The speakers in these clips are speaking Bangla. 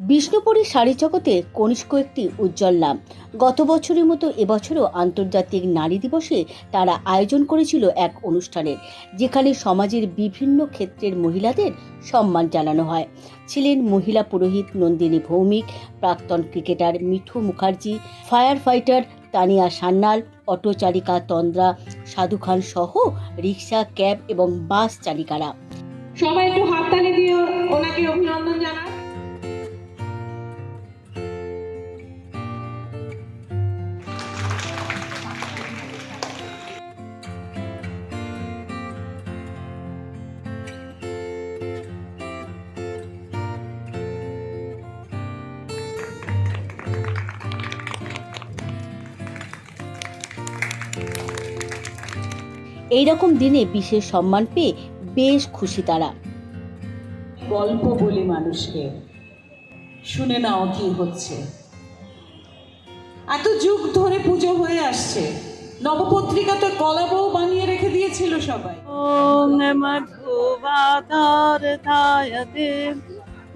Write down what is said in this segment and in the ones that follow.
বিষ্ণুপুরী শাড়ি জগতে কনিষ্ক একটি উজ্জ্বল নাম। গত বছরের মতো এবছরও আন্তর্জাতিক নারী দিবসে তারা আয়োজন করেছিল এক অনুষ্ঠানের যেখানে সমাজের বিভিন্ন ক্ষেত্রের মহিলাদের সম্মান জানানো হয়। ছিলেন মহিলা পুরোহিত নন্দিনী ভৌমিক, প্রাক্তন cricketer Mithu Mukherjee fire fighter Tania Sanyal, auto চালিকা তন্দ্রা, সাধু খান সহ রিক্সা, ক্যাব এবং বাস চালিকারা। সবাই একটু হাততালি দিয়ে ওনাকে অভিনন্দন জানান এই রকম দিনে বিশেষ সম্মান পেয়ে বেশ খুশি তারা। গল্প বলি মানুষকে। শুনে নাও কি হচ্ছে। এত যুগ ধরে পুজো হয়ে আসছে। নবপত্রিকাতে তো কলাবও বানিয়ে রেখে দিয়েছিল সবাই।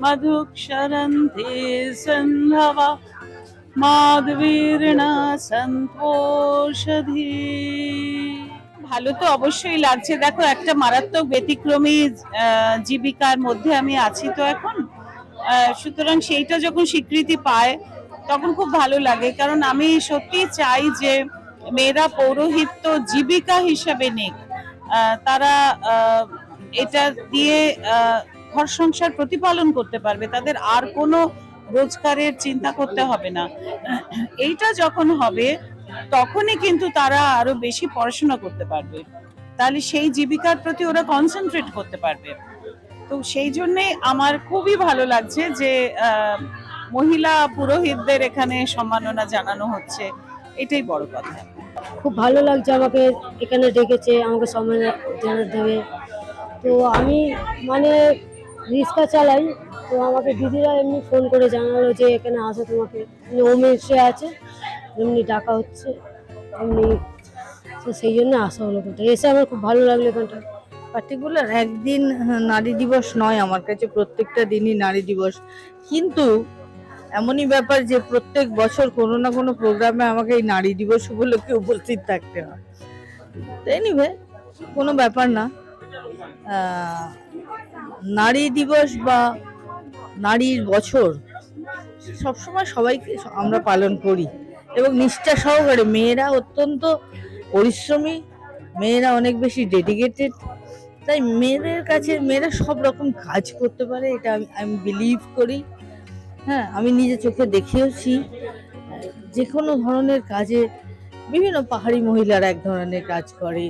মধুক্ষরন্তি সন্ধবা মাধবীর্ণা সন্তোষধী। ভালো তো অবশ্যই লাগছে। দেখো, একটা মারাত্মক ব্যতিক্রমী জীবিকার মধ্যে আমি আছি তো এখন। সুতরাং সেইটা যখন স্বীকৃতি পায়, তখন খুব ভালো লাগে। কারণ আমি সত্যি চাই যে মেয়েরা পৌরোহিত্য জীবিকা হিসাবে নিক। তারা এটা দিয়ে ঘর সংসার প্রতিপালন করতে পারবে। তাদের আর কোনো রোজগারের চিন্তা করতে হবে না। এইটা যখন হবে তখনই কিন্তু তারা আরও বেশি পড়াশোনা করতে পারবে। তাহলে সেই জীবিকার প্রতি ওরা কনসেন্ট্রেট করতে পারবে। তো সেই জন্যে আমার খুবই ভালো লাগছে যে মহিলা পুরোহিতদের এখানে সম্মাননা জানানো হচ্ছে। এটাই বড় কথা। খুব ভালো লাগছে আমাকে এখানে ডেকেছে, আমাকে সম্মান দেবে তো আমি মানে রিক্সা চালাই, তো আমাকে দিদিরা এমনি ফোন করে জানালো যে এখানে আসো তোমাকে। ওমেন্সে আছে। এমনি ডাকা হচ্ছে এমনি তো সেই জন্য আসা হলো কোথায় এসে আমার খুব ভালো লাগল এখানটা। পার্টিকুলার একদিন হ্যাঁ, নারী দিবস নয় আমার কাছে প্রত্যেকটা দিনই নারী দিবস। কিন্তু এমনই ব্যাপার যে প্রত্যেক বছর কোনো না কোনো প্রোগ্রামে আমাকে এই নারী দিবস উপলক্ষে উপস্থিত থাকতে হয়। এনিওয়ে কোনো ব্যাপার না। নারী দিবস বা নারীর বছর সবসময় সবাইকে আমরা পালন করি। এবং নিষ্ঠা সহকারে মেয়েরা অত্যন্ত পরিশ্রমী, মেয়েরা অনেক বেশি ডেডিকেটেড তাই মেয়েদের কাছে মেয়েরা সব রকম কাজ করতে পারে, এটা আমি আমি বিলিভ করি। হ্যাঁ আমি নিজে চোখে দেখেওছি যে কোনো ধরনের কাজে বিভিন্ন পাহাড়ি মহিলারা এক ধরনের কাজ করে,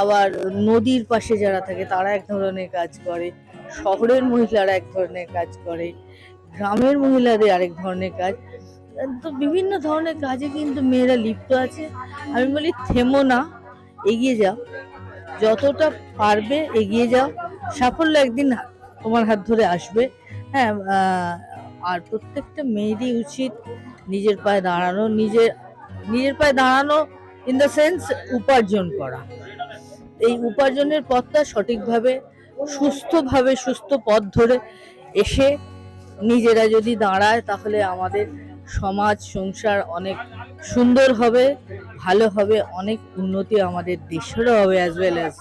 আবার নদীর পাশে যারা থাকে তারা এক ধরনের কাজ করে, শহরের মহিলারা এক ধরনের কাজ করে, গ্রামের মহিলাদের আরেক ধরনের কাজ। তো বিভিন্ন ধরনের কাজে কিন্তু মেয়েরা লিপ্ত আছে। আমি বলি, থেমো না, এগিয়ে যাও। যতটা পারবে এগিয়ে যাও। সাফল্য একদিন তোমার হাত ধরে আসবে। হ্যাঁ আর প্রত্যেকটা মেয়েরই উচিত নিজের পায়ে দাঁড়ানো, নিজের নিজের পায়ে দাঁড়ানো ইন দ্য সেন্স উপার্জন করা। এই উপার্জনের পথটা সঠিকভাবে, সুস্থভাবে, সুস্থ পথ ধরে এসে নিজেরা যদি দাঁড়ায়, তাহলে আমাদের সমাজ সংসার অনেক সুন্দর হবে ভালো হবে অনেক উন্নতি আমাদের দেশেরও হবে অ্যাজ ওয়েল অ্যাজ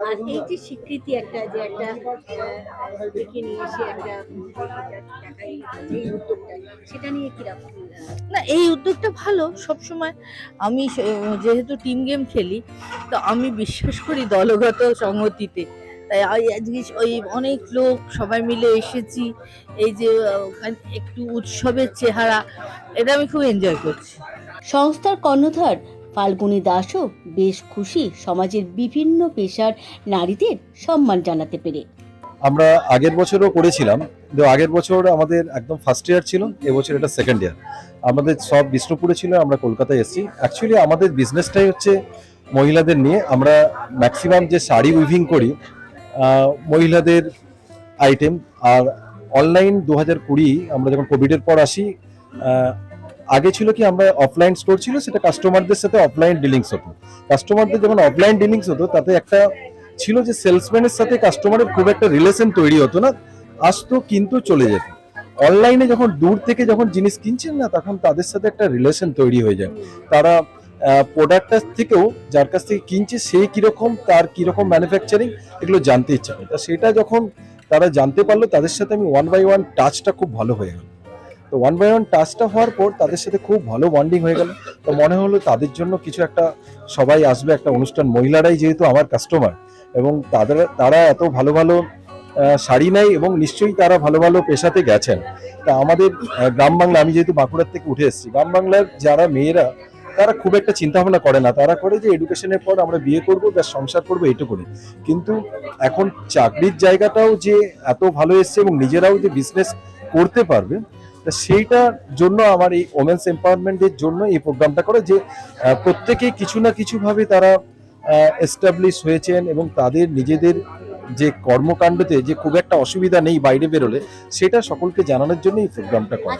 আর এই যে স্বীকৃতি একটা যে একটা ডেকে নিয়ে এসে একটা এই উদ্যোগটা সেটা নিয়ে কীরকম না এই উদ্যোগটা ভালো। সবসময় আমি সে- যেহেতু টিম গেম খেলি তো আমি বিশ্বাস করি দলগত সংহতিতে। আজকে ওই অনেক লোক সবাই মিলে এসেছি। এই যে একটু উৎসবের চেহারা এটা আমি খুব এনজয় করছি। সংস্থার কর্ণধার ফাল্গুনী দাসও বেশ খুশি সমাজের বিভিন্ন পেশার নারীদের সম্মান জানাতে পেরে। আমরা আগের বছরও করেছিলাম কিন্তু আগের বছর আমাদের একদম ফার্স্ট ইয়ার ছিল এবছর এটা সেকেন্ড ইয়ার আমাদের সব বিষ্ণুপুরে ছিল আমরা কলকাতায় এসেছি। অ্যাকচুয়ালি আমাদের বিজনেসটাই হচ্ছে মহিলাদের নিয়ে আমরা ম্যাক্সিমাম যে শাড়ি উইভিং করি মহিলাদের আইটেম আর অনলাইন দু হাজার কুড়ি আমরা যখন কোভিডের পর আসি আগে ছিল কি আমরা অফলাইন স্টোর ছিল, সেটা কাস্টমারদের সাথে অফলাইন ডিলিংস হতো। কাস্টমারদের যখন অফলাইন ডিলিংস হতো, তাতে একটা ছিল যে সেলসম্যানের সাথে কাস্টমারের খুব একটা রিলেশন তৈরি হতো না, আসতো কিন্তু চলে যেত। অনলাইনে যখন দূর থেকে যখন জিনিস কিনছেন না, তখন তাদের সাথে একটা রিলেশন তৈরি হয়ে যায়। তারা প্রোডাক্টটার থেকেও যার কাছ থেকে কিনছে, সে কীরকম, তার কীরকম ম্যানুফ্যাকচারিং এগুলো জানতে ইচ্ছা করে। তা সেটা যখন তারা জানতে পারল, তাদের সাথে আমি ওয়ান বাই ওয়ান টাচটা খুব ভালো হয়ে গেল। তো ওয়ান বাই ওয়ান টাচটা হওয়ার পর তাদের সাথে খুব ভালো বন্ডিং হয়ে গেল। তো মনে হলো তাদের জন্য কিছু একটা, সবাই আসবে, একটা অনুষ্ঠান। মহিলারাই যেহেতু আমার কাস্টমার এবং তাদের, তারা এত ভালো ভালো শাড়ি নেয় এবং নিশ্চয়ই তারা ভালো ভালো পেশাতে গেছেন। তা আমাদের গ্রাম বাংলা, আমি যেহেতু বাঁকুড়ার থেকে উঠে এসেছি, গ্রাম বাংলার যারা মেয়েরা তারা খুব একটা চিন্তা ভাবনা করে না। তারা করে যে এডুকেশনের পর আমরা বিয়ে করব বা সংসার করব করে কিন্তু এখন চাকরির জায়গাটাও যে এত ভালো এসছে এবং নিজেরাও যে বিজনেস করতে পারবে, তা সেইটার জন্য আমার এই ওমেন্স এম্পাওয়ারমেন্টের জন্য এই প্রোগ্রামটা করে যে প্রত্যেকেই কিছু না কিছু ভাবে তারা এস্টাবলিশ হয়েছেন এবং তাদের নিজেদের যে কর্মকাণ্ডতে যে খুব একটা অসুবিধা নেই বাইরে বেরোলে, সেটা সকলকে জানানোর জন্য এই প্রোগ্রামটা করে।